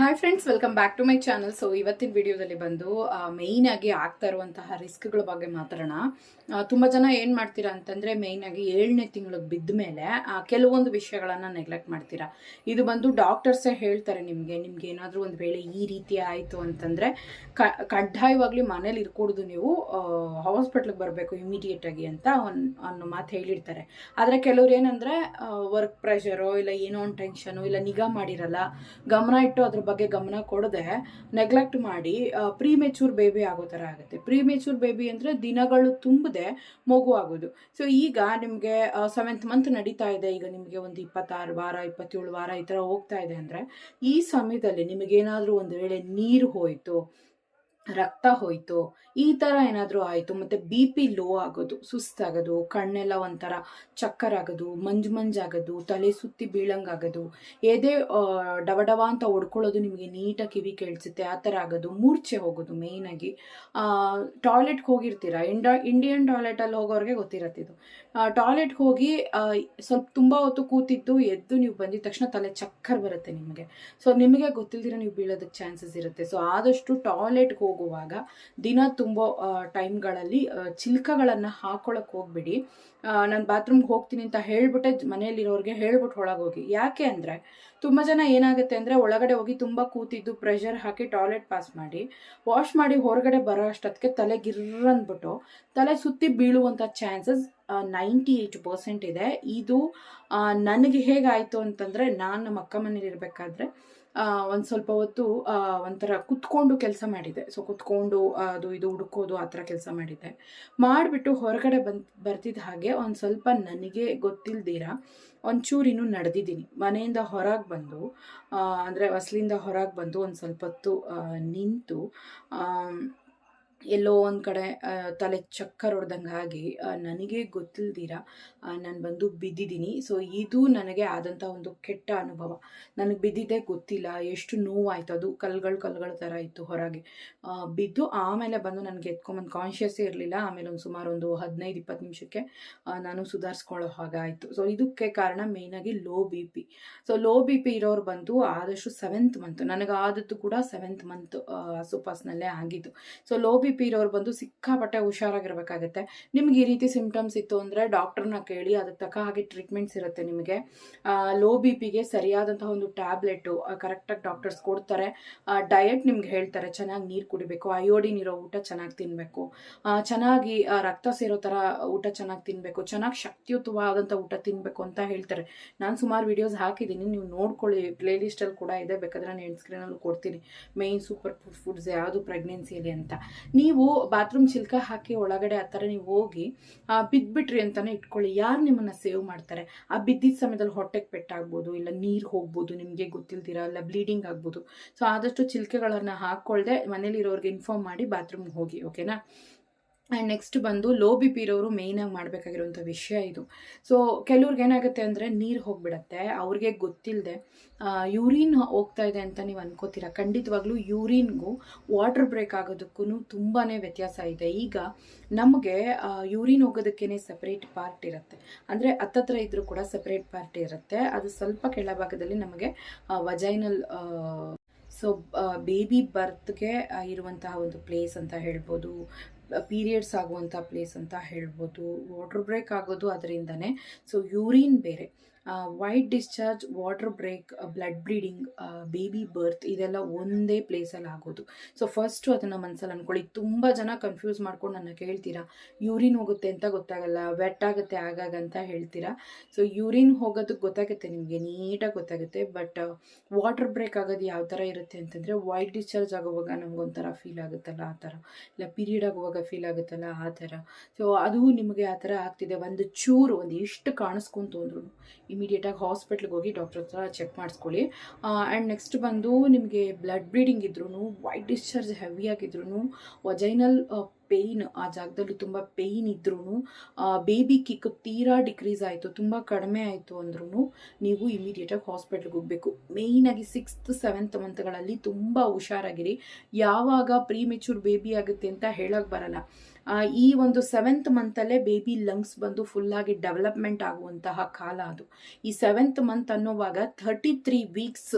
Hi friends welcome back to my channel so ಇವತ್ತಿನ ವಿಡಿಯೋದಲ್ಲಿ ಬಂದು ಮೇಯ್ನ್ ಆಗಿ ಆಗ್ತಾ ಇರುವಂತಹ ರಿಸ್ಕ್ಗಳ ಬಗ್ಗೆ ಮಾತಾಡೋಣ. ತುಂಬ ಜನ ಏನು ಮಾಡ್ತೀರಾ ಅಂತಂದ್ರೆ ಆಗಿ ಏಳನೇ ತಿಂಗಳಿಗೆ ಬಿದ್ದ ಮೇಲೆ ಕೆಲವೊಂದು ವಿಷಯಗಳನ್ನ ನೆಗ್ಲೆಕ್ಟ್ ಮಾಡ್ತೀರಾ. ಇದು ಬಂದು ಡಾಕ್ಟರ್ಸೇ ಹೇಳ್ತಾರೆ ನಿಮಗೆ, ನಿಮ್ಗೆ ಏನಾದರೂ ಒಂದು ವೇಳೆ ಈ ರೀತಿ ಆಯಿತು ಅಂತಂದ್ರೆ ಕಡ್ಡಾಯವಾಗ್ಲಿ ಮನೇಲಿ ಇರ್ಕೂಡ್ದು ನೀವು ಹಾಸ್ಪಿಟ್ಲಿಗೆ ಬರಬೇಕು ಇಮಿಡಿಯೇಟ್ ಆಗಿ ಅಂತ ಅನ್ನೋ ಮಾತು ಹೇಳಿರ್ತಾರೆ. ಆದ್ರೆ ಕೆಲವ್ರು ಏನಂದ್ರೆ ವರ್ಕ್ ಪ್ರೆಷರೋ ಇಲ್ಲ ಏನೋ ಒಂದು ಟೆನ್ಷನು ಇಲ್ಲ ನಿಗಾ ಮಾಡಿರಲ್ಲ, ಗಮನ ಇಟ್ಟು ಅದ್ರ ಬಗ್ಗೆ ಗಮನ ಕೊಡದೆ ನೆಗ್ಲೆಕ್ಟ್ ಮಾಡಿ ಪ್ರೀ ಮೆಚೂರ್ ಬೇಬಿ ಆಗೋ ಥರ ಆಗುತ್ತೆ. ಪ್ರೀ ಮೆಚೂರ್ ಬೇಬಿ ಅಂದರೆ ದಿನಗಳು ತುಂಬದೆ ಮಗು ಆಗೋದು. ಸೊ ಈಗ ನಿಮಗೆ ಸೆವೆಂತ್ ಮಂತ್ ನಡೀತಾ ಇದೆ. ಈಗ ನಿಮಗೆ ಒಂದು ಇಪ್ಪತ್ತಾರು ವಾರ, ಇಪ್ಪತ್ತೇಳು ವಾರ ಈ ಥರ ಹೋಗ್ತಾ ಇದೆ ಅಂದರೆ, ಈ ಸಮಯದಲ್ಲಿ ನಿಮಗೇನಾದರೂ ಒಂದು ವೇಳೆ ನೀರು ಹೋಯಿತು ರಕ್ತ ಹೋಯ್ತು, ಈ ಥರ ಏನಾದರೂ ಆಯಿತು, ಮತ್ತು ಬಿ ಪಿ ಲೋ ಆಗೋದು, ಸುಸ್ತಾಗೋದು, ಕಣ್ಣೆಲ್ಲ ಒಂಥರ ಚಕ್ಕರ್ ಆಗೋದು ಮಂಜು ಮಂಜಾಗೋದು, ತಲೆ ಸುತ್ತಿ ಬೀಳಂಗಾಗೋದು, ಎದೆ ಡವ ಡವ ಅಂತ ಹೊಡ್ಕೊಳ್ಳೋದು ನಿಮಗೆ ನೀಟಾಗಿ ಕಿವಿ ಕೇಳಿಸುತ್ತೆ, ಆ ಥರ ಆಗೋದು, ಮೂರ್ಛೆ ಹೋಗೋದು ಮೇಯ್ನಾಗಿ ಟಾಯ್ಲೆಟ್ಗೆ ಹೋಗಿರ್ತೀರಾ? ಇಂಡ, ಇಂಡಿಯನ್ ಟಾಯ್ಲೆಟಲ್ಲಿ ಹೋಗೋರಿಗೆ ಇದು. ಟಾಯ್ಲೆಟ್ಗೆ ಹೋಗಿ ಸ್ವಲ್ಪ ತುಂಬ ಹೊತ್ತು ಕೂತಿದ್ದು, ಎದ್ದು ನೀವು ಬಂದಿದ ತಕ್ಷಣ ತಲೆ ಚಕ್ಕರ್ ಬರುತ್ತೆ ನಿಮಗೆ. ಸೊ ನಿಮಗೆ ಗೊತ್ತಿಲ್ದಿರ ನೀವು ಬೀಳೋದಕ್ಕೆ ಚಾನ್ಸಸ್ ಇರುತ್ತೆ. ಸೊ ಆದಷ್ಟು ಟಾಯ್ಲೆಟ್ಗೆ ಹೋಗುವಾಗ ದಿನ ತುಂಬೋ ಟೈಮ್ಗಳಲ್ಲಿ ಚಿಲ್ಕಗಳನ್ನು ಹಾಕೊಳಕ್ಕೆ ಹೋಗ್ಬಿಡಿ. ನಾನು ಬಾತ್ರೂಮ್ಗೆ ಹೋಗ್ತೀನಿ ಅಂತ ಹೇಳ್ಬಿಟ್ಟೆ ಮನೆಯಲ್ಲಿರೋರಿಗೆ ಹೇಳ್ಬಿಟ್ಟು ಒಳಗೆ ಹೋಗಿ. ಯಾಕೆ ಅಂದರೆ, ತುಂಬ ಜನ ಏನಾಗುತ್ತೆ ಅಂದರೆ ಒಳಗಡೆ ಹೋಗಿ ತುಂಬ ಕೂತಿದ್ದು ಪ್ರೆಷರ್ ಹಾಕಿ ಟಾಯ್ಲೆಟ್ ಪಾಸ್ ಮಾಡಿ ವಾಶ್ ಮಾಡಿ ಹೊರಗಡೆ ಬರೋ ಅಷ್ಟೊತ್ತಿಗೆ ತಲೆ ಗಿರ್ರ್ ಅಂದ್ಬಿಟ್ಟು, ತಲೆ ಸುತ್ತಿ ಬೀಳುವಂಥ ಚಾನ್ಸಸ್ ನೈಂಟಿ ಏಯ್ಟ್ ಪರ್ಸೆಂಟ್ ಇದೆ. ಇದು ನನಗೆ ಹೇಗಾಯಿತು ಅಂತಂದರೆ, ನಾನು ನಮ್ಮ ಅಕ್ಕ ಮನೇಲಿ ಇರಬೇಕಾದ್ರೆ ಒಂದು ಸ್ವಲ್ಪ ಹೊತ್ತು ಒಂಥರ ಕುತ್ಕೊಂಡು ಕೆಲಸ ಮಾಡಿದ್ದೆ ಸೊ ಕುತ್ಕೊಂಡು, ಅದು ಇದು ಹುಡುಕೋದು ಆ ಥರ ಕೆಲಸ ಮಾಡಿದ್ದೆ ಮಾಡಿಬಿಟ್ಟು ಹೊರಗಡೆ ಬಂದು, ಬರ್ತಿದ್ದ ಹಾಗೆ ಒಂದು ಸ್ವಲ್ಪ ನನಗೆ ಗೊತ್ತಿಲ್ದಿರ, ಒಂಚೂರು ಇನ್ನೂ ನಡೆದಿದ್ದೀನಿ. ಮನೆಯಿಂದ ಹೊರಗೆ ಬಂದು ಅಂದರೆ ಹೊಸ್ಲಿಂದ ಹೊರಗೆ ಬಂದು ಒಂದು ಸ್ವಲ್ಪ ಹೊತ್ತು ನಿಂತು ಎಲ್ಲೋ ಒಂದು ಕಡೆ ತಲೆ ಚಕ್ಕರ್ ಹೊಡೆದಂಗೆ ಆಗಿ ನನಗೆ ಗೊತ್ತಿಲ್ದಿರ ನಾನು ಬಂದು ಬಿದ್ದಿದ್ದೀನಿ. ಸೊ ಇದು ನನಗೆ ಆದಂಥ ಒಂದು ಕೆಟ್ಟ ಅನುಭವ. ನನಗೆ ಬಿದ್ದಿದ್ದೇ ಗೊತ್ತಿಲ್ಲ. ಎಷ್ಟು ನೋವಾಯಿತು. ಅದು ಕಲ್ಗಳು ಕಲ್ಗಳ ಥರ ಇತ್ತು ಹೊರಗೆ. ಬಿದ್ದು ಆಮೇಲೆ ಬಂದು ನನಗೆ ಎತ್ಕೊಂಬಂದು ಕಾನ್ಷಿಯಸ್ಸೇ ಇರಲಿಲ್ಲ. ಆಮೇಲೆ ಒಂದು ಸುಮಾರು ಒಂದು ಹದಿನೈದು, ಇಪ್ಪತ್ತು ನಿಮಿಷಕ್ಕೆ ನಾನು ಸುಧಾರಿಸ್ಕೊಳ್ಳೋ ಹಾಗಾಯಿತು ಸೊ ಇದಕ್ಕೆ ಕಾರಣ ಮೇಯ್ನಾಗಿ low B P so low B P ಇರೋರು ಬಂದು ಆದಷ್ಟು ಸೆವೆಂತ್ ಮಂತ್ ನನಗೆ ಆದದ್ದು ಕೂಡ ಸೆವೆಂತ್ ಮಂತ್ ಸುಪಾಸ್ನಲ್ಲೇ ಆಗಿದ್ದು. ಸೊ ಲೋ ಬಿ ಪಿ ಇರೋರು ಬಂದು ಸಿಕ್ಕಾಪಟ್ಟೆ ಹುಷಾರಾಗಿರ್ಬೇಕಾಗತ್ತೆ. ನಿಮ್ಗೆ ಈ ರೀತಿ ಸಿಂಪ್ಟಮ್ಸ್ ಇತ್ತು ಅಂದರೆ ಡಾಕ್ಟರ್ನ ಕೇಳಿ ಅದಕ್ಕೆ ತಕ್ಕ ಹಾಗೆ ಟ್ರೀಟ್ಮೆಂಟ್ಸ್ ಇರುತ್ತೆ ನಿಮಗೆ. ಲೋ ಬಿ ಪಿಗೆ ಸರಿಯಾದಂತಹ ಒಂದು ಟ್ಯಾಬ್ಲೆಟು ಕರೆಕ್ಟಾಗಿ ಡಾಕ್ಟರ್ಸ್ ಕೊಡ್ತಾರೆ. ಡಯಟ್ ನಿಮ್ಗೆ ಹೇಳ್ತಾರೆ, ಚೆನ್ನಾಗಿ ನೀರು ಕುಡಿಬೇಕು ಅಯೋಡಿನ್ ಇರೋ ಊಟ ಚೆನ್ನಾಗಿ ತಿನ್ನಬೇಕು ಚೆನ್ನಾಗಿ ರಕ್ತ ಸೇರೋ ಥರ ಊಟ ಚೆನ್ನಾಗಿ ತಿನ್ನಬೇಕು ಚೆನ್ನಾಗಿ ಶಕ್ತಿಯುತವಾದಂಥ ಊಟ ತಿನ್ನಬೇಕು ಅಂತ ಹೇಳ್ತಾರೆ. ನಾನು ಸುಮಾರು ವಿಡಿಯೋಸ್ ಹಾಕಿದ್ದೀನಿ, ನೀವು ನೋಡ್ಕೊಳ್ಳಿ ಪ್ಲೇ ಲಿಸ್ಟಲ್ಲಿ ಕೂಡ ಇದೆ, ಬೇಕಾದ್ರೆ ನಾನು ಎಂಡ್ ಸ್ಕ್ರೀನಲ್ಲೂ ಕೊಡ್ತೀನಿ. ಮೇಯ್ನ್ ಸೂಪರ್ ಫುಡ್ ಫುಡ್ಸ್ ಯಾವುದು ಪ್ರೆಗ್ನೆನ್ಸಿಯಲ್ಲಿ ಅಂತ. ನೀವು ಬಾತ್ರೂಮ್ ಚಿಲ್ಕ ಹಾಕಿ ಒಳಗಡೆ ಆ ಥರ ನೀವು ಹೋಗಿ ಬಿದ್ದುಬಿಟ್ರಿ ಅಂತಲೇ ಇಟ್ಕೊಳ್ಳಿ. ಯಾರು ನಿಮ್ಮನ್ನು ಸೇವ್ ಮಾಡ್ತಾರೆ? ಆ ಬಿದ್ದಿದ್ದ ಸಮಯದಲ್ಲಿ ಹೊಟ್ಟೆಗೆ ಪೆಟ್ಟಾಗ್ಬೋದು, ಇಲ್ಲ ನೀರು ಹೋಗ್ಬೋದು, ನಿಮಗೆ ಗೊತ್ತಿಲ್ದಿರ, ಇಲ್ಲ ಬ್ಲೀಡಿಂಗ್ ಆಗ್ಬೋದು. ಸೊ ಆದಷ್ಟು ಚಿಲ್ಕೆಗಳನ್ನು ಹಾಕ್ಕೊಳ್ಳದೆ ಮನೇಲಿರೋರಿಗೆ ಇನ್ಫಾರ್ಮ್ ಮಾಡಿ ಬಾತ್ರೂಮ್ಗೆ ಹೋಗಿ ಓಕೆನಾ ಆ್ಯಂಡ್ ನೆಕ್ಸ್ಟ್ ಬಂದು ಲೋ ಬಿ ಪಿ ಇರೋರು ಮೇಯ್ನಾಗಿ ಮಾಡಬೇಕಾಗಿರುವಂಥ ವಿಷಯ ಇದು. ಸೊ ಕೆಲವ್ರಿಗೆ ಏನಾಗುತ್ತೆ ಅಂದರೆ ನೀರು ಹೋಗಿಬಿಡತ್ತೆ. ಅವ್ರಿಗೆ ಗೊತ್ತಿಲ್ಲದೆ ಯೂರಿನ್ ಹೋಗ್ತಾ ಇದೆ ಅಂತ ನೀವು ಅನ್ಕೋತೀರಾ? ಖಂಡಿತವಾಗ್ಲೂ ಯೂರಿನ್ಗೂ ವಾಟರ್ ಬ್ರೇಕ್ ಆಗೋದಕ್ಕೂ ತುಂಬಾ ವ್ಯತ್ಯಾಸ ಇದೆ. ಈಗ ನಮಗೆ ಯೂರಿನ್ ಹೋಗೋದಕ್ಕೇ ಸಪ್ರೇಟ್ ಪಾರ್ಟ್ ಇರುತ್ತೆ. ಅಂದರೆ ಹತ್ತತ್ರ ಇದ್ದರೂ ಕೂಡ ಸಪ್ರೇಟ್ ಪಾರ್ಟ್ ಇರುತ್ತೆ. ಅದು ಸ್ವಲ್ಪ ಕೆಳಭಾಗದಲ್ಲಿ ನಮಗೆ ವಜೈನಲ್ ಸೊ ಬೇಬಿ ಬರ್ತ್ಗೆ ಇರುವಂತಹ ಒಂದು ಪ್ಲೇಸ್ ಅಂತ ಹೇಳ್ಬೋದು. ಪೀರಿಯಡ್ಸ್ ಆಗುವಂಥ ಪ್ಲೇಸ್ ಅಂತ ಹೇಳ್ಬೋದು. ವಾಟರ್ ಬ್ರೇಕ್ ಆಗೋದು ಅದರಿಂದನೇ. ಸೊ ಯೂರಿನ್ ಬೇರೆ. White discharge water break blood bleeding baby birth ಇದೆಲ್ಲ ಒಂದೇ ಪ್ಲೇಸಲ್ಲಿ ಆಗೋದು. ಸೊ ಫಸ್ಟು ಅದನ್ನು ಮನಸ್ಸಲ್ಲಿ ಅಂದ್ಕೊಳ್ಳಿ. ತುಂಬ ಜನ ಕನ್ಫ್ಯೂಸ್ ಮಾಡ್ಕೊಂಡು ನನ್ನ ಕೇಳ್ತೀರಾ? ಯೂರಿನ್ ಹೋಗುತ್ತೆ ಅಂತ ಗೊತ್ತಾಗಲ್ಲ. ವೆಟ್ ಆಗುತ್ತೆ, ಆಗಾಗ ಅಂತ ಹೇಳ್ತೀರಾ? ಸೊ ಯೂರಿನ್ ಹೋಗೋದಕ್ಕೆ ಗೊತ್ತಾಗುತ್ತೆ ನಿಮಗೆ, ನೀಟಾಗಿ ಗೊತ್ತಾಗುತ್ತೆ. ಬಟ್ ವಾಟರ್ ಬ್ರೇಕ್ ಆಗೋದು ಯಾವ ಥರ ಇರುತ್ತೆ ಅಂತಂದರೆ ವೈಟ್ ಡಿಸ್ಚಾರ್ಜ್ ಆಗುವಾಗ ನಮಗೊಂಥರ ಫೀಲ್ ಆಗುತ್ತಲ್ಲ, ಆ ಥರ ಇಲ್ಲ ಪೀರಿಯಡ್ ಆಗುವಾಗ ಫೀಲ್ ಆಗುತ್ತಲ್ಲ, ಆ ಥರ ಸೊ ಅದು ನಿಮಗೆ ಆ ಥರ ಆಗ್ತಿದೆ. ಒಂದು ಚೂರು ಒಂದು ಇಷ್ಟು ಕಾಣಿಸ್ಕೊಂತು ಅಂದ್ರು ಇಮಿಡಿಯೇಟಾಗಿ ಹಾಸ್ಪಿಟ್ಲಿಗೆ ಹೋಗಿ ಡಾಕ್ಟರ್ ಹತ್ರ ಚೆಕ್ ಮಾಡಿಸ್ಕೊಳ್ಳಿ. ಆ್ಯಂಡ್ ನೆಕ್ಸ್ಟ್ ಬಂದು ನಿಮಗೆ ಬ್ಲಡ್ ಬ್ಲೀಡಿಂಗ್ ಇದ್ರೂ ವೈಟ್ ಡಿಸ್ಚಾರ್ಜ್ ಹೆವಿ ಆಗಿದ್ರು ವಜೈನಲ್ ಪೇಯ್ನ್ ಆ ಜಾಗದಲ್ಲಿ ತುಂಬ ಪೇಯ್ನ್ ಇದ್ರೂ ಬೇಬಿ ಕಿಕ್ ತೀರಾ ಡಿಕ್ರೀಸ್ ಆಯಿತು, ತುಂಬ ಕಡಿಮೆ ಆಯಿತು ಅಂದ್ರೂ ನೀವು ಇಮಿಡಿಯೇಟಾಗಿ ಹಾಸ್ಪಿಟ್ಲಿಗೆ ಹೋಗಬೇಕು. ಮೇಯ್ನಾಗಿ ಸಿಕ್ಸ್ತ್ ಸೆವೆಂತ್ ಮಂತ್ಗಳಲ್ಲಿ ತುಂಬ ಹುಷಾರಾಗಿರಿ. ಯಾವಾಗ ಪ್ರೀ ಮೆಚೂರ್ ಬೇಬಿ ಆಗುತ್ತೆ ಅಂತ ಹೇಳೋಕ್ಕೆ ಬರಲ್ಲ. ಈ ಒಂದು ಸೆವೆಂತ್ ಮಂತಲ್ಲೇ ಬೇಬಿ ಲಂಗ್ಸ್ ಬಂದು ಫುಲ್ಲಾಗಿ ಡೆವಲಪ್ಮೆಂಟ್ ಆಗುವಂತಹ ಕಾಲ ಅದು. ಈ ಸೆವೆಂತ್ ಮಂತ್ ಅನ್ನೋವಾಗ ಥರ್ಟಿ ತ್ರೀ ವೀಕ್ಸ್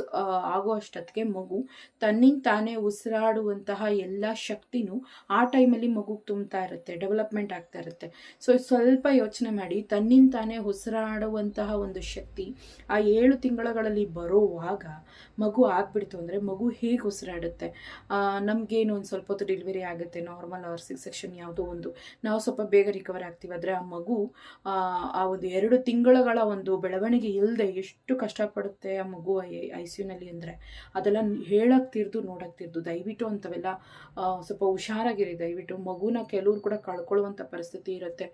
ಆಗೋ ಅಷ್ಟೊತ್ತಿಗೆ ಮಗು ತನ್ನಿಂದ ತಾನೇ ಉಸಿರಾಡುವಂತಹ ಎಲ್ಲ ಶಕ್ತಿನೂ ಆ ಟೈಮಲ್ಲಿ ಮಗುಗೆ ತುಂಬ್ತಾ ಇರುತ್ತೆ ಡೆವಲಪ್ಮೆಂಟ್ ಆಗ್ತಾ ಇರುತ್ತೆ. ಸೊ ಸ್ವಲ್ಪ ಯೋಚನೆ ಮಾಡಿ, ತನ್ನಿಂದ ತಾನೇ ಉಸಿರಾಡುವಂತಹ ಒಂದು ಶಕ್ತಿ ಆ ಏಳು ತಿಂಗಳುಗಳಲ್ಲಿ ಬರೋವಾಗ ಮಗು ಆಗ್ಬಿಡ್ತು ಅಂದರೆ ಮಗು ಹೇಗೆ ಉಸಿರಾಡುತ್ತೆ? ನಮಗೇನು ಒಂದು ಸ್ವಲ್ಪ ಹೊತ್ತು ಡೆಲಿವರಿ ಆಗುತ್ತೆ ನಾರ್ಮಲ್ ಅವರ್ ಸಿಕ್ಸ್ ಸೆಕ್ಷನ್ ಯಾವುದೋ ಒಂದು ನಾವು ಸ್ವಲ್ಪ ಬೇಗ ರಿಕವರ್ ಆಗ್ತೀವಿ. ಆದರೆ ಆ ಮಗು ಆ, ಒಂದು ಎರಡು ತಿಂಗಳುಗಳ ಒಂದು ಬೆಳವಣಿಗೆ ಇಲ್ಲದೆ ಎಷ್ಟು ಕಷ್ಟಪಡುತ್ತೆ ಆ ಮಗು ಐ ಸಿ ಯುನಲ್ಲಿ ಅಂದರೆ ಅದೆಲ್ಲ ಹೇಳಕ್ತಿರ್ದು ನೋಡಕ್ತಿರ್ದು. ದಯವಿಟ್ಟು ಅಂಥವೆಲ್ಲ ಸ್ವಲ್ಪ ಹುಷಾರಾಗಿರಿ. ದಯವಿಟ್ಟು ಮಗುನ ಕೆಲವ್ರು ಕೂಡ ಕಳ್ಕೊಳ್ಳುವಂಥ ಪರಿಸ್ಥಿತಿ ಇರುತ್ತೆ.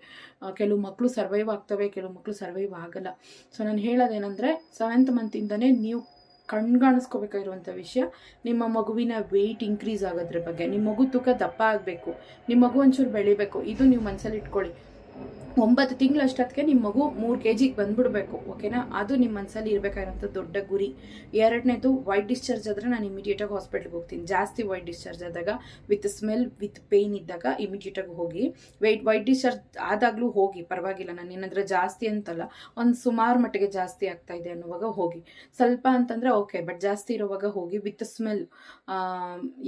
ಕೆಲವು ಮಕ್ಕಳು ಸರ್ವೈವ್ ಆಗ್ತವೆ ಕೆಲವು ಮಕ್ಕಳು ಸರ್ವೈವ್ ಆಗಲ್ಲ. ಸೊ ನಾನು ಹೇಳೋದೇನೆಂದರೆ ಸೆವೆಂತ್ ಮಂತಿಂದನೇ ನೀವು ಕಣ್ಗಾಣಿಸ್ಕೋಬೇಕಾಗಿರುವಂಥ ವಿಷಯ, ನಿಮ್ಮ ಮಗುವಿನ ವೆಯ್ಟ್ ಇನ್ಕ್ರೀಸ್ ಆಗೋದ್ರ ಬಗ್ಗೆ, ನಿಮ್ಮ ಮಗು ತೂಕ ದಪ್ಪ ಆಗಬೇಕು, ನಿಮ್ಮ ಮಗು ಒಂಚೂರು ಬೆಳಿಬೇಕು, ಇದು ನೀವು ಮನಸ್ಸಲ್ಲಿ ಇಟ್ಕೊಳ್ಳಿ. ಒಂಬತ್ತು ತಿಂಗಳಷ್ಟೊತ್ತಿಗೆ ನಿಮ್ಮ ಮಗು ಮೂರು ಕೆ ಜಿಗೆ ಬಂದ್ಬಿಡ್ಬೇಕು ಓಕೆನಾ ಅದು ನಿಮ್ಮ ಮನಸ್ಸಲ್ಲಿ ಇರಬೇಕಾಗಿರೋಂಥ ದೊಡ್ಡ ಗುರಿ. ಎರಡನೇದು ವೈಟ್ ಡಿಸ್ಚಾರ್ಜ್ ಆದರೆ ನಾನು ಇಮಿಡಿಯೇಟಾಗಿ ಹಾಸ್ಪಿಟ್ಲಿಗೆ ಹೋಗ್ತೀನಿ. ಜಾಸ್ತಿ ವೈಟ್ ಡಿಸ್ಚಾರ್ಜ್ ಆದಾಗ ವಿತ್ ಸ್ಮೆಲ್ ವಿತ್ ಪೇಯ್ನ್ ಇದ್ದಾಗ ಇಮಿಡಿಯೇಟಾಗಿ ಹೋಗಿ. ವೈಟ್ ವೈಟ್ ಡಿಸ್ಚಾರ್ಜ್ ಆದಾಗಲೂ ಹೋಗಿ, ಪರವಾಗಿಲ್ಲ, ನಾನು ಏನಂದ್ರೆ ಜಾಸ್ತಿ ಅಂತಲ್ಲ, ಒಂದು ಸುಮಾರು ಮಟ್ಟಿಗೆ ಜಾಸ್ತಿ ಆಗ್ತಾ ಇದೆ ಅನ್ನುವಾಗ ಹೋಗಿ. ಸ್ವಲ್ಪ ಅಂತಂದರೆ ಓಕೆ ಬಟ್ ಜಾಸ್ತಿ ಇರುವಾಗ ಹೋಗಿ ವಿತ್ ಸ್ಮೆಲ್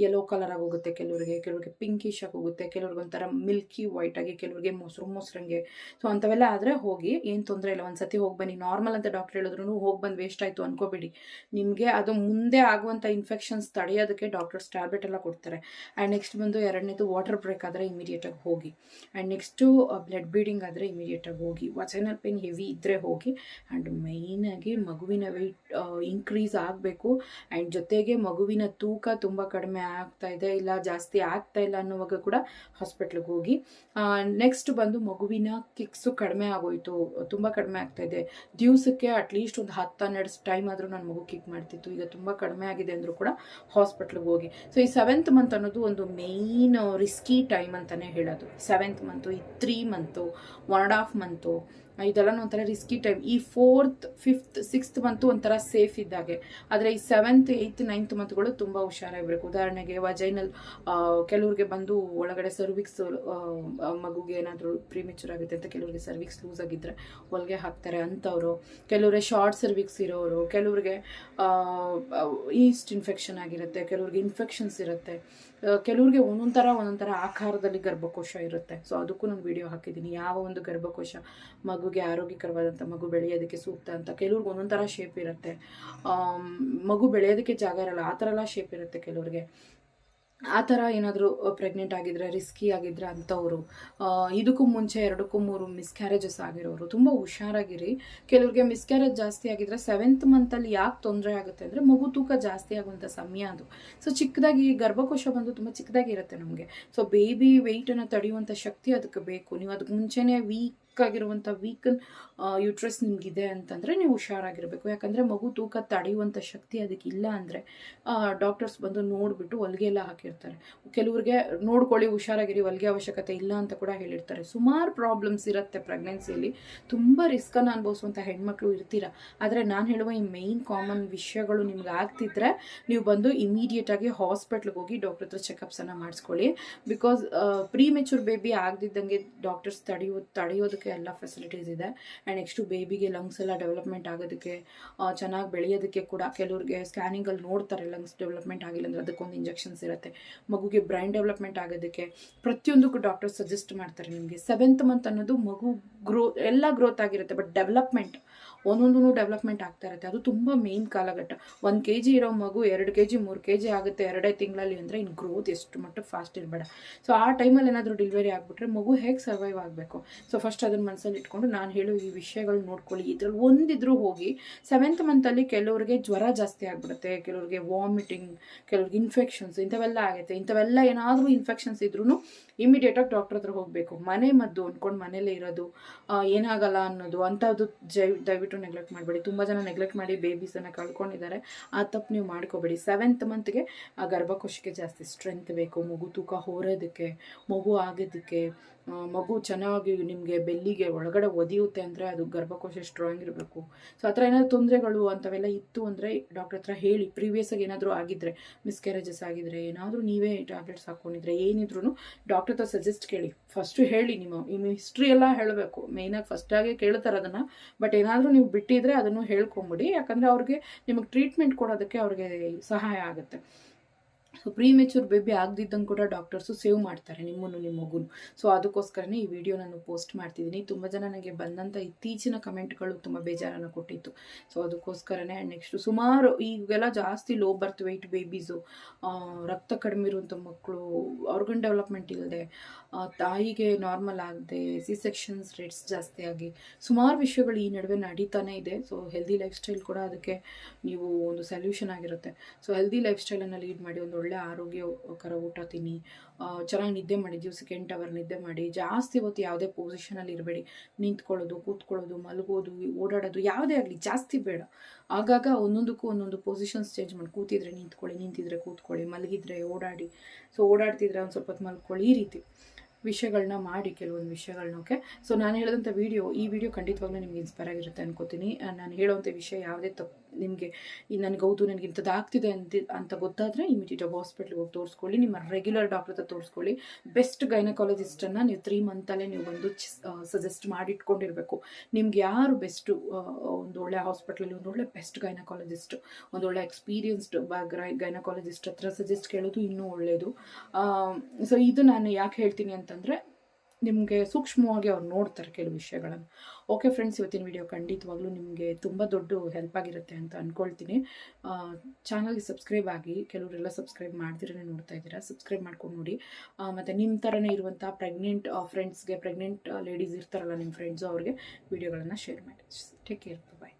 ಯೆಲ್ಲೋ ಕಲರ್ ಆಗೋಗುತ್ತೆ ಕೆಲವರಿಗೆ ಕೆಲವರಿಗೆ ಪಿಂಕಿಶ್ ಆಗೋಗುತ್ತೆ ಕೆಲವ್ರಿಗೆ ಒಂಥರ ಮಿಲ್ಕಿ ವೈಟ್ ಆಗಿ, ಕೆಲವರಿಗೆ ಮೊಸರು ಮೊಸರಂಗೆ ಸೊ ಅಂಥವೆಲ್ಲ ಆದರೆ ಹೋಗಿ, ಏನು ತೊಂದರೆ ಇಲ್ಲ. ಒಂದು ಸತಿ ಹೋಗಿ ಬನ್ನಿ. ನಾರ್ಮಲ್ ಅಂತ ಡಾಕ್ಟರ್ ಹೇಳಿದ್ರು ಹೋಗಿ ಬಂದು ವೇಸ್ಟ್ ಆಯಿತು ಅನ್ಕೋಬೇಡಿ. ನಿಮಗೆ ಅದು ಮುಂದೆ ಆಗುವಂಥ ಇನ್ಫೆಕ್ಷನ್ಸ್ ತಡೆಯೋದಕ್ಕೆ ಡಾಕ್ಟರ್ಸ್ ಟ್ಯಾಬ್ಲೆಟ್ ಎಲ್ಲ ಕೊಡ್ತಾರೆ. ಆ್ಯಂಡ್ ನೆಕ್ಸ್ಟ್ ಬಂದು ಎರಡನೇದು ವಾಟರ್ ಬ್ರೇಕ್ ಆದರೆ ಇಮಿಡಿಯೇಟಾಗಿ ಹೋಗಿ. ಆ್ಯಂಡ್ ನೆಕ್ಸ್ಟು ಬ್ಲಡ್ ಬ್ಲೀಡಿಂಗ್ ಆದರೆ ಇಮಿಡಿಯೇಟಾಗಿ ಹೋಗಿ. ವಚನಲ್ ಪೇನ್ ಹೆವಿ ಇದ್ದರೆ ಹೋಗಿ. ಆ್ಯಂಡ್ ಮೈನಾಗಿ ಮಗುವಿನ ವೆಯ್ಟ್ ಇನ್ಕ್ರೀಸ್ ಆಗಬೇಕು. ಆ್ಯಂಡ್ ಜೊತೆಗೆ ಮಗುವಿನ ತೂಕ ತುಂಬ ಕಡಿಮೆ ಆಗ್ತಾ ಇದೆ ಇಲ್ಲ ಜಾಸ್ತಿ ಆಗ್ತಾ ಇಲ್ಲ ಅನ್ನುವಾಗ ಕೂಡ ಹಾಸ್ಪಿಟ್ಲಿಗೆ ಹೋಗಿ. ನೆಕ್ಸ್ಟ್ ಬಂದು ಮಗುವಿನ ಕಿಕ್ಸು ಕಡಿಮೆ ಆಗೋಯಿತು, ತುಂಬ ಕಡಿಮೆ ಆಗ್ತಾಯಿದೆ ದಿವಸಕ್ಕೆ ಅಟ್ಲೀಸ್ಟ್ ಒಂದು ಹತ್ತು ಹನ್ನೆರಡು ಟೈಮ್ ಆದರೂ ನನ್ನ ಮಗು ಕಿಕ್ ಮಾಡ್ತಿತ್ತು. ಈಗ ತುಂಬ ಕಡಿಮೆ ಆಗಿದೆ ಅಂದರೂ ಕೂಡ ಹಾಸ್ಪಿಟ್ಲಿಗೆ ಹೋಗಿ. ಸೊ ಈ ಸೆವೆಂತ್ ಮಂತ್ ಅನ್ನೋದು ಒಂದು ಮೇಯ್ನ್ ರಿಸ್ಕಿ ಟೈಮ್ ಅಂತಲೇ ಹೇಳೋದು. ಸೆವೆಂತ್ ಮಂತು ಈ three month one and half month ಇದೆಲ್ಲ ಒಂಥರ ರಿಸ್ಕಿ ಟೈಮ್ ಈ ಫೋರ್ತ್ ಫಿಫ್ತ್ ಸಿಕ್ಸ್ತ್ ಮಂತು ಒಂಥರ ಸೇಫ್ ಇದ್ದಾಗೆ. ಆದರೆ ಈ ಸೆವೆಂತ್ ಏಯ್ತ್ ನೈನ್ತ್ ಮಂತ್ಗಳು ತುಂಬ ಹುಷಾರಾಗಿರ್ಬೇಕು. ಉದಾಹರಣೆಗೆ ವಜೈನಲ್ ಕೆಲವ್ರಿಗೆ ಬಂದು ಒಳಗಡೆ ಸರ್ವಿಕ್ಸ್ ಮಗುಗೆ ಏನಾದರೂ ಪ್ರೀಮೆಚೂರ್ ಆಗುತ್ತೆ ಅಂತ ಕೆಲವ್ರಿಗೆ ಸರ್ವಿಕ್ಸ್ ಲೂಸ್ ಆಗಿದ್ದರೆ ಹೊಲಿಗೆ ಹಾಕ್ತಾರೆ ಅಂಥವ್ರು ಕೆಲವ್ರಿಗೆ ಶಾರ್ಟ್ ಸರ್ವಿಕ್ಸ್ ಇರೋರು, ಕೆಲವ್ರಿಗೆ ಈಸ್ಟ್ ಇನ್ಫೆಕ್ಷನ್ ಆಗಿರುತ್ತೆ, ಕೆಲವ್ರಿಗೆ ಇನ್ಫೆಕ್ಷನ್ಸ್ ಇರುತ್ತೆ. ಕೆಲವ್ರಿಗೆ ಒಂದೊಂದು ಥರ ಒಂದೊಂದು ಥರ ಆಕಾರದಲ್ಲಿ ಗರ್ಭಕೋಶ ಇರುತ್ತೆ. ಸೊ ಅದಕ್ಕೂ ನಾನು ವಿಡಿಯೋ ಹಾಕಿದ್ದೀನಿ ಯಾವ ಒಂದು ಗರ್ಭಕೋಶ ಮಗುಗೆ ಆರೋಗ್ಯಕರವಾದಂಥ ಮಗು ಬೆಳೆಯೋದಕ್ಕೆ ಸೂಕ್ತ ಅಂತ ಕೆಲವ್ರಿಗೆ ಒಂದೊಂದು ಥರ ಶೇಪ್ ಇರುತ್ತೆ. ಮಗು ಬೆಳೆಯೋದಕ್ಕೆ ಜಾಗ ಇರಲ್ಲ. ಆ ಥರ ಎಲ್ಲ ಶೇಪ್ ಇರುತ್ತೆ ಕೆಲವ್ರಿಗೆ. ಆ ಥರ ಏನಾದರೂ ಪ್ರೆಗ್ನೆಂಟ್ ಆಗಿದ್ರೆ ರಿಸ್ಕಿ ಆಗಿದ್ರೆ ಅಂಥವ್ರು ಇದಕ್ಕೂ ಮುಂಚೆ, ಎರಡಕ್ಕೂ ಮೂರು ಮಿಸ್ಕ್ಯಾರೇಜಸ್ ಆಗಿರೋರು, ತುಂಬ ಹುಷಾರಾಗಿರಿ. ಕೆಲವ್ರಿಗೆ ಮಿಸ್ಕ್ಯಾರೇಜ್ ಜಾಸ್ತಿ ಆಗಿದ್ರೆ ಸೆವೆಂತ್ ಮಂತಲ್ಲಿ ಯಾಕೆ ತೊಂದರೆ ಆಗುತ್ತೆ ಅಂದರೆ ಮಗು ತೂಕ ಜಾಸ್ತಿ ಆಗುವಂಥ ಸಮಯ ಅದು. ಸೊ ಚಿಕ್ಕದಾಗಿ ಗರ್ಭಕೋಶ ಬಂದು ತುಂಬ ಚಿಕ್ಕದಾಗಿ ಇರುತ್ತೆ ನಮಗೆ ಸೊ ಬೇಬಿ ವೆಯ್ಟನ್ನು ತಡೆಯುವಂಥ ಶಕ್ತಿ ಅದಕ್ಕೆ ಬೇಕು. ನೀವು ಅದಕ್ಕೆ ಮುಂಚೆನೇ ವೀಕ್ ಆಗಿರುವಂಥ ವೀಕನ್ ಯೂಟ್ರಸ್ ನಿಮಗಿದೆ ಅಂತಂದರೆ ನೀವು ಹುಷಾರಾಗಿರಬೇಕು. ಯಾಕಂದರೆ ಮಗು ತೂಕ ತಡೆಯುವಂಥ ಶಕ್ತಿ ಅದಕ್ಕೆ ಇಲ್ಲ ಅಂದರೆ ಡಾಕ್ಟರ್ಸ್ ಬಂದು ನೋಡಿಬಿಟ್ಟು ಹೊಲಿಗೆ ಎಲ್ಲ ಹಾಕಿರ್ತಾರೆ. ಕೆಲವ್ರಿಗೆ ನೋಡ್ಕೊಳ್ಳಿ ಹುಷಾರಾಗಿರಿ, ಹೊಲಿಗೆ ಅವಶ್ಯಕತೆ ಇಲ್ಲ ಅಂತ ಕೂಡ ಹೇಳಿರ್ತಾರೆ. ಸುಮಾರು ಪ್ರಾಬ್ಲಮ್ಸ್ ಇರುತ್ತೆ ಪ್ರೆಗ್ನೆನ್ಸಿಯಲ್ಲಿ ತುಂಬ ರಿಸ್ಕನ್ನು ಅನುಭವಿಸುವಂಥ ಹೆಣ್ಮಕ್ಳು ಇರ್ತೀರ? ಆದರೆ ನಾನು ಹೇಳುವ ಈ ಮೇಯ್ನ್ ಕಾಮನ್ ವಿಷಯಗಳು ನಿಮ್ಗೆ ಆಗ್ತಿದ್ರೆ ನೀವು ಬಂದು ಇಮಿಡಿಯೇಟಾಗಿ ಹಾಸ್ಪಿಟ್ಲ್ಗೆ ಹೋಗಿ ಡಾಕ್ಟರ್ ಹತ್ರ ಚೆಕಪ್ಸನ್ನು ಮಾಡಿಸ್ಕೊಳ್ಳಿ. ಬಿಕಾಸ್ ಪ್ರೀ ಮೆಚೂರ್ ಬೇಬಿ ಆಗದಿದ್ದಂಗೆ ಡಾಕ್ಟರ್ಸ್ ತಡೆಯೋ ತಡೆಯೋದಕ್ಕೆ ಎಲ್ಲ ಫೆಸಿಲಿಟೀಸ್ ಇದೆ. ಆ್ಯಂಡ್ ನೆಕ್ಸ್ಟು ಬೇಬಿಗೆ ಲಂಗ್ಸ್ ಎಲ್ಲ ಡೆವಲಪ್ಮೆಂಟ್ ಆಗೋದಕ್ಕೆ ಚೆನ್ನಾಗಿ ಬೆಳೆಯೋದಕ್ಕೆ ಕೂಡ ಕೆಲವ್ರಿಗೆ ಸ್ಕ್ಯಾನಿಂಗಲ್ಲಿ ನೋಡ್ತಾರೆ ಲಂಗ್ಸ್ ಡೆವಲಪ್ಮೆಂಟ್ ಆಗಿಲ್ಲ ಅಂದರೆ ಅದಕ್ಕೊಂದು ಇಂಜೆಕ್ಷನ್ಸ್ ಇರುತ್ತೆ. ಮಗುಗೆ ಬ್ರೈನ್ ಡೆವಲಪ್ಮೆಂಟ್ ಆಗೋದಕ್ಕೆ ಪ್ರತಿಯೊಂದಕ್ಕೂ ಡಾಕ್ಟರ್ ಸಜೆಸ್ಟ್ ಮಾಡ್ತಾರೆ ನಿಮಗೆ. ಸೆವೆಂತ್ ಮಂತ್ ಅನ್ನೋದು ಮಗು ಗ್ರೋ ಎಲ್ಲ ಗ್ರೋತ್ ಆಗಿರುತ್ತೆ ಬಟ್ ಡೆವಲಪ್ಮೆಂಟ್ ಒಂದೊಂದು ಡೆವಲಪ್ಮೆಂಟ್ ಆಗ್ತಾ ಇರುತ್ತೆ. ಅದು ತುಂಬ ಮೇನ್ ಕಾಲಘಟ್ಟ. ಒಂದು ಕೆ ಜಿ ಇರೋ ಮಗು ಎರಡು ಕೆ ಜಿ ಮೂರು ಕೆ ಜಿ ಆಗುತ್ತೆ ಎರಡೇ ತಿಂಗಳಲ್ಲಿ ಅಂದರೆ ಇನ್ನು ಗ್ರೋತ್ ಎಷ್ಟು ಮಟ್ಟ ಫಾಸ್ಟ್ ಇರಬೇಡ. ಸೊ ಆ ಟೈಮಲ್ಲಿ ಏನಾದರೂ ಡೆಲಿವರಿ ಆಗಿಬಿಟ್ರೆ ಮಗು ಹೇಗೆ ಸರ್ವೈವ್ ಆಗಬೇಕು? ಸೊ ಫಸ್ಟ್ ಅದನ್ನ ಮನಸ್ಸಲ್ಲಿ ಇಟ್ಕೊಂಡು ನಾನು ಹೇಳೋ ಈ ವಿಷಯಗಳು ನೋಡ್ಕೊಳ್ಳಿ. ಇದ್ರಲ್ಲಿ ಒಂದಿದ್ರೂ ಹೋಗಿ ಸೆವೆಂತ್ ಮಂತಲ್ಲಿ ಕೆಲವ್ರಿಗೆ ಜ್ವರ ಜಾಸ್ತಿ ಆಗಿಬಿಡುತ್ತೆ, ಕೆಲವ್ರಿಗೆ ವಾಮಿಟಿಂಗ್ ಕೆಲವ್ರಿಗೆ ಇನ್ಫೆಕ್ಷನ್ಸ್ ಇಂಥವೆಲ್ಲ ಆಗುತ್ತೆ. ಇಂಥವೆಲ್ಲ ಏನಾದರೂ ಇನ್ಫೆಕ್ಷನ್ಸ್ ಇದ್ರೂ ಇಮಿಡಿಯೇಟಾಗಿ ಡಾಕ್ಟರ್ ಹತ್ರ ಹೋಗಬೇಕು. ಮನೆ ಮದ್ದು ಅಂದ್ಕೊಂಡು ಮನೇಲೇ ಇರೋದು ಏನಾಗಲ್ಲ ಅನ್ನೋದು ಅಂಥದ್ದು ಜೈ ನೆಗ್ಲೆಕ್ಟ್ ಮಾಡಬೇಡಿ. ತುಂಬ ಜನ ನೆಗ್ಲೆಕ್ಟ್ ಮಾಡಿ ಬೇಬೀಸನ್ನು ಕಳ್ಕೊಂಡಿದ್ದಾರೆ. ಆ ತಪ್ಪು ನೀವು ಮಾಡ್ಕೋಬೇಡಿ. ಸೆವೆಂತ್ ಮಂತ್ಗೆ ಆ ಗರ್ಭಕೋಶಕ್ಕೆ ಜಾಸ್ತಿ ಸ್ಟ್ರೆಂತ್ ಬೇಕು. ಮಗು ತೂಕ ಹೋರೋದಕ್ಕೆ, ಮಗು ಆಗೋದಕ್ಕೆ ಮಗು ಚೆನ್ನಾಗಿ ನಿಮಗೆ ಬೆಲ್ಲಿಗೆ ಒಳಗಡೆ ಒದಿಯುತ್ತೆ ಅಂದರೆ ಅದು ಗರ್ಭಕೋಶ ಸ್ಟ್ರಾಂಗ್ ಇರಬೇಕು. ಸೊ ಆ ಥರ ಏನಾದರೂ ತೊಂದರೆಗಳು ಅಂಥವೆಲ್ಲ ಇತ್ತು ಅಂದರೆ ಡಾಕ್ಟರ್ ಹತ್ರ ಹೇಳಿ ಪ್ರೀವಿಯಸ್ಸಾಗಿ ಏನಾದರೂ ಆಗಿದ್ದರೆ ಮಿಸ್ಕ್ಯಾರೇಜಸ್ ಆಗಿದ್ದರೆ ಏನಾದರೂ ನೀವೇ ಟ್ಯಾಬ್ಲೆಟ್ಸ್ ಹಾಕ್ಕೊಂಡಿದ್ರೆ ಏನಿದ್ರು ಡಾಕ್ಟರ್ ಹತ್ರ ಸಜೆಸ್ಟ್ ಕೇಳಿ. ಫಸ್ಟು ಹೇಳಿ ನಿಮ್ಮ ನಿಮ್ಮ ಹಿಸ್ಟ್ರಿ ಎಲ್ಲ ಹೇಳಬೇಕು. ಮೇಯ್ನಾಗಿ ಫಸ್ಟಾಗೆ ಕೇಳ್ತಾರೆ ಅದನ್ನು. ಬಟ್ ಏನಾದರೂ ನೀವು ಬಿಟ್ಟಿದ್ರೆ ಅದನ್ನು ಹೇಳ್ಕೊಂಬಿಡಿ. ಯಾಕಂದರೆ ಅವ್ರಿಗೆ ನಿಮಗೆ ಟ್ರೀಟ್ಮೆಂಟ್ ಕೊಡೋದಕ್ಕೆ ಅವ್ರಿಗೆ ಸಹಾಯ ಆಗುತ್ತೆ. ಸೊ ಪ್ರೀ ಮೆಚೂರ್ ಬೇಬಿ ಆಗದಿದ್ದಂಗೆ ಕೂಡ ಡಾಕ್ಟರ್ಸು ಸೇವ್ ಮಾಡ್ತಾರೆ ನಿಮ್ಮನ್ನು, ನಿಮ್ಮ ಮಗುನು. ಸೊ ಅದಕ್ಕೋಸ್ಕರನೇ ಈ ವಿಡಿಯೋ ನಾನು ಪೋಸ್ಟ್ ಮಾಡ್ತಿದ್ದೀನಿ. ತುಂಬ ಜನ ನನಗೆ ಬಂದಂಥ ಇತ್ತೀಚಿನ ಕಮೆಂಟ್ಗಳು ತುಂಬ ಬೇಜಾರನ್ನು ಕೊಟ್ಟಿತ್ತು. ಸೊ ಅದಕ್ಕೋಸ್ಕರನೇ ನೆಕ್ಸ್ಟು ಸುಮಾರು ಈಗೆಲ್ಲ ಜಾಸ್ತಿ ಲೋ ಬರ್ತ್ ವೆಯ್ಟ್ ಬೇಬೀಸು ರಕ್ತ ಕಡಿಮೆ ಇರುವಂಥ ಮಕ್ಕಳು ಆರ್ಗನ್ ಡೆವಲಪ್ಮೆಂಟ್ ಇಲ್ಲದೆ ತಾಯಿಗೆ ನಾರ್ಮಲ್ ಆಗದೆ ಸಿ ಸೆಕ್ಷನ್ಸ್ ರೇಟ್ಸ್ ಜಾಸ್ತಿ ಆಗಿ ಸುಮಾರು ವಿಷಯಗಳು ಈ ನಡುವೆ ನಡೀತಾನೆ ಇದೆ. ಸೊ ಹೆಲ್ದಿ ಲೈಫ್ ಸ್ಟೈಲ್ ಕೂಡ ಅದಕ್ಕೆ ನೀವು ಒಂದು ಸೊಲ್ಯೂಷನ್ ಆಗಿರುತ್ತೆ. ಸೊ ಹೆಲ್ದಿ ಲೈಫ್ ಸ್ಟೈಲನ್ನು ಲೀಡ್ ಮಾಡಿ ಒಂದು ಒಳ್ಳೆ ಆರೋಗ್ಯಕರ ಊಟ ತಿನ್ನಿ. ಚೆನ್ನಾಗಿ ನಿದ್ದೆ ಮಾಡಿ, ದಿವಸಕ್ಕೆ ಎಂಟು ಅವರ್ ನಿದ್ದೆ ಮಾಡಿ, ಜಾಸ್ತಿ ಹೊತ್ತು ಯಾವುದೇ ಪೊಸಿಷನಲ್ಲಿ ಇರಬೇಡಿ. ನಿಂತ್ಕೊಳ್ಳೋದು, ಕೂತ್ಕೊಳ್ಳೋದು, ಮಲಗೋದು, ಓಡಾಡೋದು ಯಾವುದೇ ಆಗಲಿ ಜಾಸ್ತಿ ಬೇಡ. ಆಗಾಗ ಒಂದೊಂದಕ್ಕೂ ಒಂದೊಂದು ಪೊಸಿಷನ್ಸ್ ಚೇಂಜ್ ಮಾಡಿ, ಕೂತಿದ್ರೆ ನಿಂತ್ಕೊಳ್ಳಿ, ನಿಂತಿದ್ರೆ ಕೂತ್ಕೊಳ್ಳಿ, ಮಲಗಿದ್ರೆ ಓಡಾಡಿ. ಸೊ ಓಡಾಡ್ತಿದ್ರೆ ಒಂದು ಸ್ವಲ್ಪ ಹೊತ್ತು ಮಲ್ಕೊಳ್ಳಿ, ಈ ರೀತಿ. ವಿಷಯಗಳನ್ನ ಮಾಡಿ ಕೆಲವೊಂದು ವಿಷಯಗಳನ್ನ ಓಕೆ ಸೊ ನಾನು ಹೇಳಿದಂಥ ವಿಡಿಯೋ ಈ ವಿಡಿಯೋ ಖಂಡಿತವಾಗ್ಲೂ ನಿಮ್ಗೆ ಇನ್ಸ್ಪೈರ್ ಆಗಿರುತ್ತೆ ಅನ್ಕೋತೀನಿ. ನಾನು ಹೇಳೋವಂಥ ವಿಷಯ ಯಾವುದೇ ತಪ್ಪು ನಿಮಗೆ ನನಗೆ ಹೌದು, ನನಗೆ ಇಂಥದ್ದು ಆಗ್ತಿದೆ ಅಂತ ಅಂತ ಗೊತ್ತಾದರೆ ಇಮಿಡಿಯೇಟ್ ಹಾಸ್ಪಿಟ್ಲಿಗೆ ಹೋಗಿ ತೋರಿಸ್ಕೊಳ್ಳಿ, ನಿಮ್ಮ ರೆಗ್ಯುಲರ್ ಡಾಕ್ಟರ್ ಹತ್ರ ತೋರಿಸ್ಕೊಳ್ಳಿ. ಬೆಸ್ಟ್ ಗೈನಕಾಲಜಿಸ್ಟನ್ನು ನೀವು ತ್ರೀ ಮಂತಲ್ಲೇ ನೀವು ಬಂದು ಸಜೆಸ್ಟ್ ಮಾಡಿಟ್ಕೊಂಡಿರಬೇಕು. ನಿಮ್ಗೆ ಯಾರು ಬೆಸ್ಟು ಒಂದು ಒಳ್ಳೆ ಹಾಸ್ಪಿಟ್ಲಲ್ಲಿ ಒಂದು ಒಳ್ಳೆ ಬೆಸ್ಟ್ ಗೈನಕಾಲಜಿಸ್ಟ್ ಒಂದು ಒಳ್ಳೆ ಎಕ್ಸ್ಪೀರಿಯನ್ಸ್ಡ್ ಗೈನಕಾಲಜಿಸ್ಟ್ ಹತ್ರ ಸಜೆಸ್ಟ್ ಕೇಳೋದು ಇನ್ನೂ ಒಳ್ಳೆಯದು ಸೊ ಇದು ನಾನು ಯಾಕೆ ಹೇಳ್ತೀನಿ ಅಂತಂದರೆ ನಿಮಗೆ ಸೂಕ್ಷ್ಮವಾಗಿ ಅವ್ರು ನೋಡ್ತಾರೆ ಕೆಲವು ವಿಷಯಗಳನ್ನು. ಓಕೆ ಫ್ರೆಂಡ್ಸ್ ಇವತ್ತಿನ ವಿಡಿಯೋ ಖಂಡಿತವಾಗ್ಲೂ ನಿಮಗೆ ತುಂಬ ದೊಡ್ಡ ಹೆಲ್ಪ್ ಆಗಿರುತ್ತೆ ಅಂತ ಅಂದ್ಕೊಳ್ತೀನಿ ಚಾನಲ್ಗೆ ಸಬ್ಸ್ಕ್ರೈಬ್ ಆಗಿ, ಕೆಲವರೆಲ್ಲ ಸಬ್ಸ್ಕ್ರೈಬ್ ಮಾಡ್ದಿರೇ ನೋಡ್ತಾ ಇದ್ದೀರಾ ಸಬ್ಸ್ಕ್ರೈಬ್ ಮಾಡ್ಕೊಂಡು ನೋಡಿ. ಮತ್ತು ನಿಮ್ಮ ಥರನೇ ಇರುವಂಥ ಪ್ರೆಗ್ನೆಂಟ್ ಫ್ರೆಂಡ್ಸ್ಗೆ ಪ್ರೆಗ್ನೆಂಟ್ ಲೇಡೀಸ್ ಇರ್ತಾರಲ್ಲ ನಿಮ್ಮ ಫ್ರೆಂಡ್ಸು ಅವ್ರಿಗೆ ವಿಡಿಯೋಗಳನ್ನು ಶೇರ್ ಮಾಡಿ. Take care bye